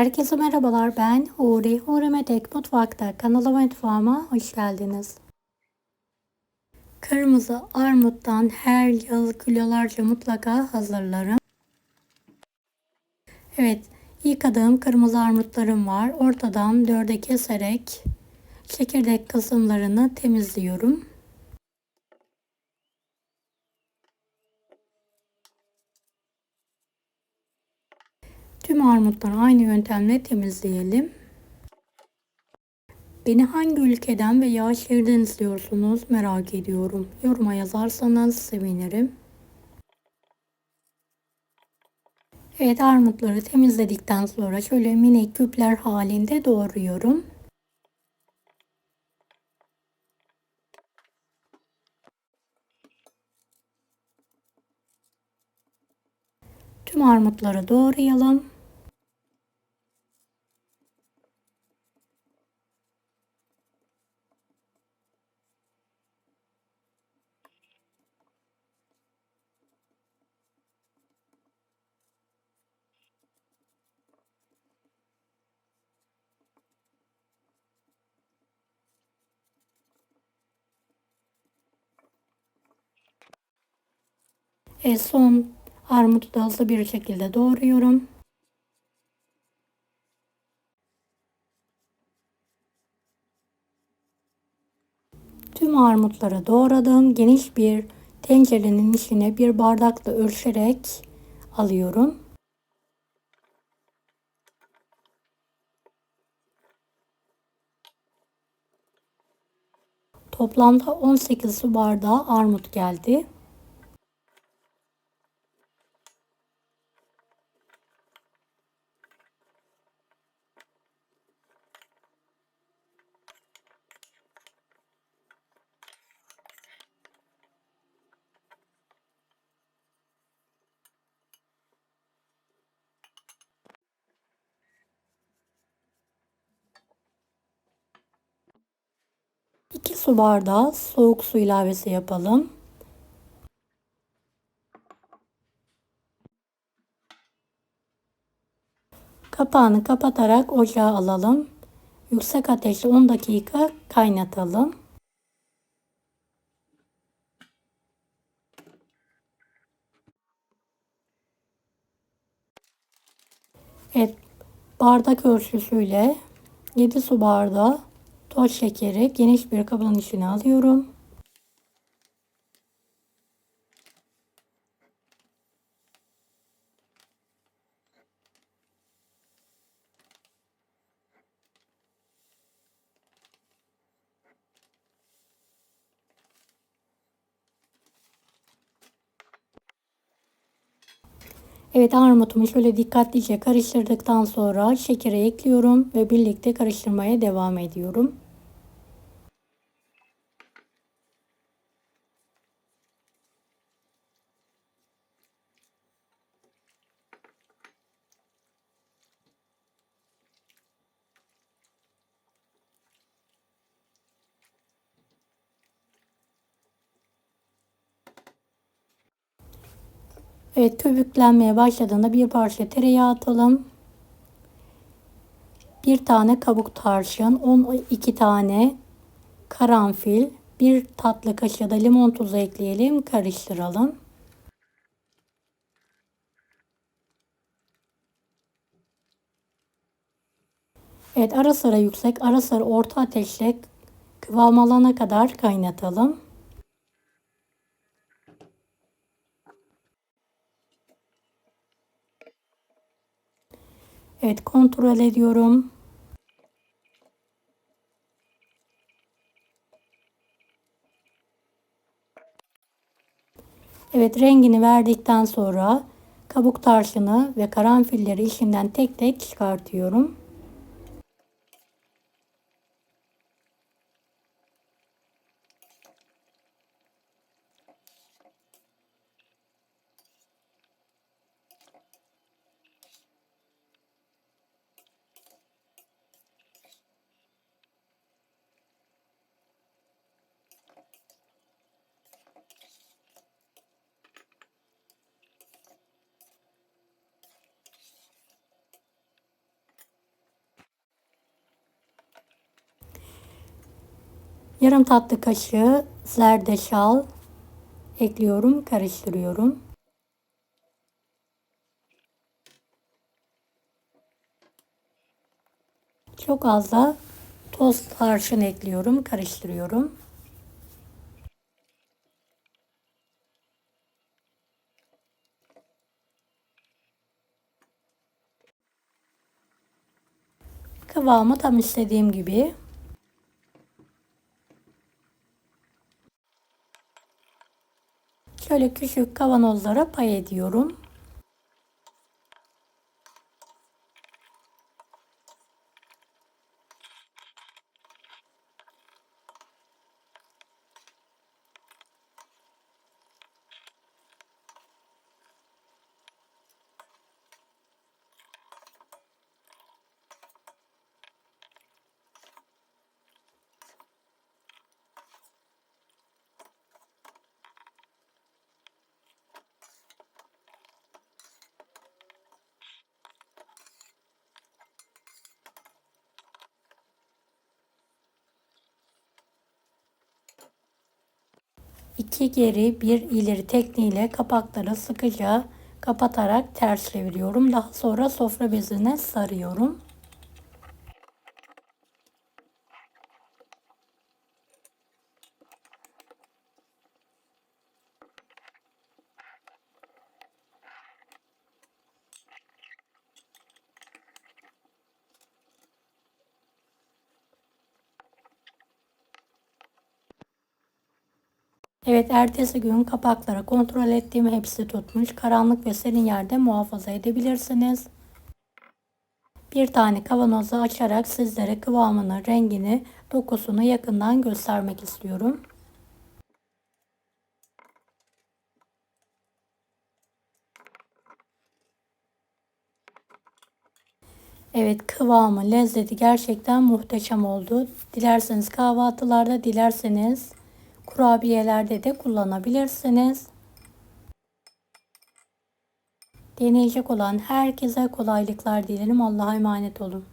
Herkese merhabalar ben Huri. Huri Medek Mutfak'ta kanalıma mutfağıma hoş geldiniz. Kırmızı armuttan her yıl kilolarca mutlaka hazırlarım. Evet yıkadığım kırmızı armutlarım var. Ortadan dörde keserek çekirdek kısımlarını temizliyorum. Tüm armutları aynı yöntemle temizleyelim. Beni hangi ülkeden veya şehirden izliyorsunuz merak ediyorum. Yoruma yazarsanız sevinirim. Evet armutları temizledikten sonra şöyle minik küpler halinde doğruyorum. Tüm armutları doğrayalım. E son armutu da hızlı bir şekilde doğruyorum. Tüm armutları doğradım. Geniş bir tencerenin içine bir bardakla ölçerek alıyorum. Toplamda 18 su bardağı armut geldi. İki su bardağı soğuk su ilavesi yapalım. Kapağını kapatarak ocağa alalım. Yüksek ateşte 10 dakika kaynatalım. Evet, bardak ölçüsüyle 7 su bardağı toz şekeri geniş bir kabın içine alıyorum. Evet armutumu şöyle dikkatlice karıştırdıktan sonra şekeri ekliyorum ve birlikte karıştırmaya devam ediyorum. Evet köpüklenmeye başladığında bir parça tereyağı atalım. Bir tane kabuk tarçın, 12 tane karanfil, bir tatlı kaşığı da limon tuzu ekleyelim, karıştıralım. Evet ara sıra yüksek, ara sıra orta ateşle kıvam alana kadar kaynatalım. Evet kontrol ediyorum. Evet rengini verdikten sonra kabuk tarçını ve karanfilleri içinden tek tek çıkartıyorum. Yarım tatlı kaşığı zerdeçal ekliyorum, karıştırıyorum. Çok az da toz tarçın ekliyorum, karıştırıyorum. Kıvamı tam istediğim gibi. Şöyle küçük kavanozlara pay ediyorum. İki geri bir ileri tekniğiyle kapakları sıkıca kapatarak ters çeviriyorum. Daha sonra sofra bezine sarıyorum. Evet ertesi gün kapakları kontrol ettiğim hepsi tutmuş. Karanlık ve serin yerde muhafaza edebilirsiniz. Bir tane kavanozu açarak sizlere kıvamını, rengini, dokusunu yakından göstermek istiyorum. Evet kıvamı, lezzeti gerçekten muhteşem oldu. Dilerseniz kahvaltılarda, dilerseniz kurabiyelerde de kullanabilirsiniz. Deneyecek olan herkese kolaylıklar dilerim. Allah'a emanet olun.